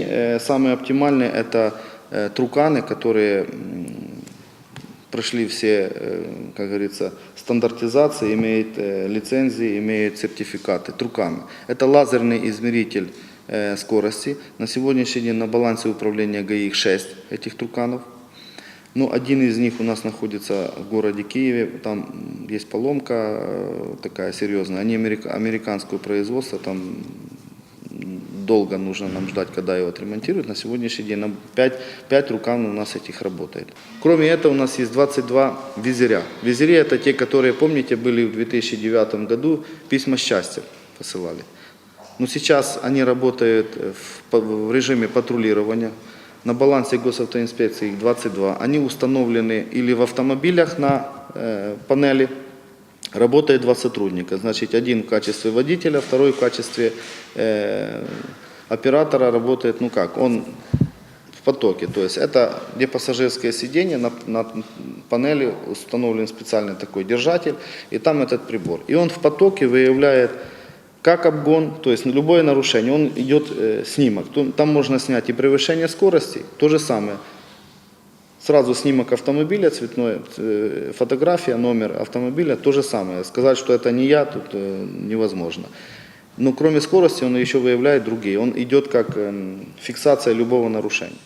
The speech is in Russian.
Э, Самые оптимальные это э, труканы, которые прошли все, э, как говорится, стандартизации, имеют лицензии, имеют сертификаты. Труканы. Это лазерный измеритель скорости. На сегодняшний день на балансе управления ГАИ их 6 этих труканов. Ну, один из них у нас находится в городе Киеве, там есть поломка такая серьезная. Они америка- американского производства, там долго нужно нам ждать, когда его отремонтируют. На сегодняшний день 5, 5 рукав у нас этих работает. Кроме этого у нас есть 22 визиря. Визири это те, которые, помните, были в 2009 году, письма счастья посылали. Но сейчас они работают в, в режиме патрулирования. На балансе госавтоинспекции их 22. Они установлены или в автомобилях на э, панели, Работает два сотрудника. Значит, один в качестве водителя, второй в качестве э, оператора работает, ну как, он в потоке. То есть это где пассажирское сиденье, на, на панели установлен специальный такой держатель, и там этот прибор. И он в потоке выявляет как обгон, то есть любое нарушение, он идет э, снимок. Там можно снять и превышение скорости, то же самое. Сразу снимок автомобиля, цветной, э, фотография, номер автомобиля, то же самое. Сказать, что это не я, тут э, невозможно. Но кроме скорости он еще выявляет другие. Он идет как эм, фиксация любого нарушения.